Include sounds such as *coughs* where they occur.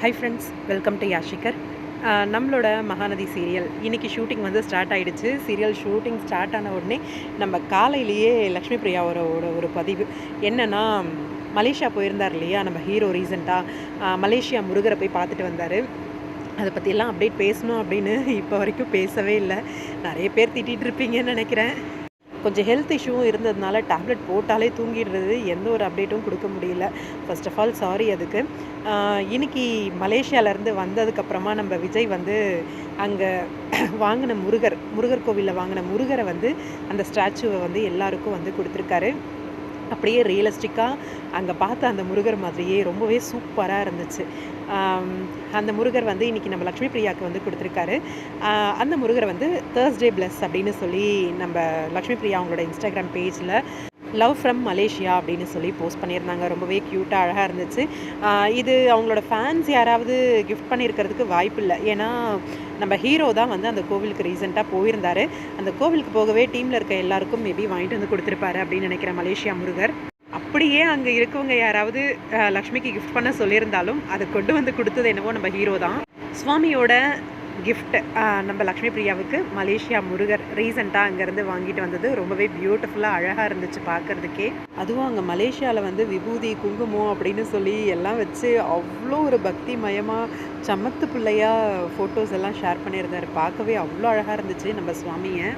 High friends welcome to யாஷிகர் நம்மளோட Mahanadi serial இன்றைக்கி ஷூட்டிங் வந்து ஸ்டார்ட் ஆகிடுச்சு சீரியல் ஷூட்டிங் ஸ்டார்ட் ஆன உடனே நம்ம காலையிலேயே லக்ஷ்மி பிரியாவோட ஒரு- ஒரு பதிவு. என்னென்னா மலேசியா போயிருந்தார் இல்லையா? நம்ம ஹீரோ ரீசெண்டாக மலேசியா முருகரை போய் பார்த்துட்டு வந்தார். அதை பற்றியெல்லாம் அப்டேட் பேசணும் அப்படின்னு இப்போ வரைக்கும் பேசவே இல்லை. நிறைய பேர் திட்டிகிட்டு இருப்பீங்கன்னு நினைக்கிறேன். கொஞ்சம் ஹெல்த் இஷ்யூவும் இருந்ததுனால டேப்லெட் போட்டாலே தூங்கிடுறது. எந்த ஒரு அப்டேட்டும் கொடுக்க முடியல. ஃபர்ஸ்ட் ஆஃப் ஆல் சாரி அதுக்கு. இன்னைக்கு மலேசியாவிலேருந்து வந்ததுக்கப்புறமா நம்ம விஜய் வந்து அங்கே *coughs* வாங்கின முருகர் முருகர் கோவிலில் வாங்கின முருகரை வந்து அந்த ஸ்டாச்சுவை வந்து எல்லாருக்கும் வந்து கொடுத்துருக்காரு. அப்படியே ரியலிஸ்டிக்காக அங்கே பார்த்த அந்த முருகர் மாதிரியே ரொம்பவே சூப்பராக இருந்துச்சு. அந்த முருகர் வந்து இன்றைக்கி நம்ம லக்ஷ்மி பிரியாவுக்கு வந்து கொடுத்துருக்காரு. அந்த முருகரை வந்து தேர்ஸ்டே பிளஸ் அப்படின்னு சொல்லி நம்ம லக்ஷ்மி பிரியா அவங்களோட இன்ஸ்டாகிராம் பேஜில் லவ் ஃப்ரம் மலேசியா அப்படின்னு சொல்லி போஸ்ட் பண்ணியிருந்தாங்க. ரொம்பவே க்யூட்டாக அழகாக இருந்துச்சு. இது அவங்களோட ஃபேன்ஸ் யாராவது கிஃப்ட் பண்ணியிருக்கிறதுக்கு வாய்ப்பு இல்லை. ஏன்னா நம்ம ஹீரோ தான் வந்து அந்த கோவிலுக்கு ரீசெண்டாக போயிருந்தார். அந்த கோவிலுக்கு போகவே டீமில் இருக்க எல்லாருக்கும் மேபி வாங்கிட்டு வந்து கொடுத்துருப்பாரு அப்படின்னு நினைக்கிறேன் மலேசியா முருகர். அப்படியே அங்கே இருக்கவங்க யாராவது லக்ஷ்மிக்கு கிஃப்ட் பண்ண சொல்லியிருந்தாலும் அதை கொண்டு வந்து கொடுத்தது என்னவோ நம்ம ஹீரோ தான். சுவாமியோட கிஃப்ட்டு நம்ம லக்ஷ்மி பிரியாவுக்கு மலேசியா முருகர் ரீசெண்டாக அங்கேருந்து வாங்கிட்டு வந்தது. ரொம்பவே பியூட்டிஃபுல்லாக அழகாக இருந்துச்சு பார்க்கறதுக்கே. அதுவும் அங்கே மலேசியாவில் வந்து விபூதி குங்குமம் அப்படின்னு சொல்லி எல்லாம் வச்சு அவ்வளோ ஒரு பக்தி மயமாக சமத்து பிள்ளையாக ஃபோட்டோஸ் எல்லாம் ஷேர் பண்ணியிருந்தார். பார்க்கவே அவ்வளோ அழகாக இருந்துச்சு நம்ம சுவாமியை.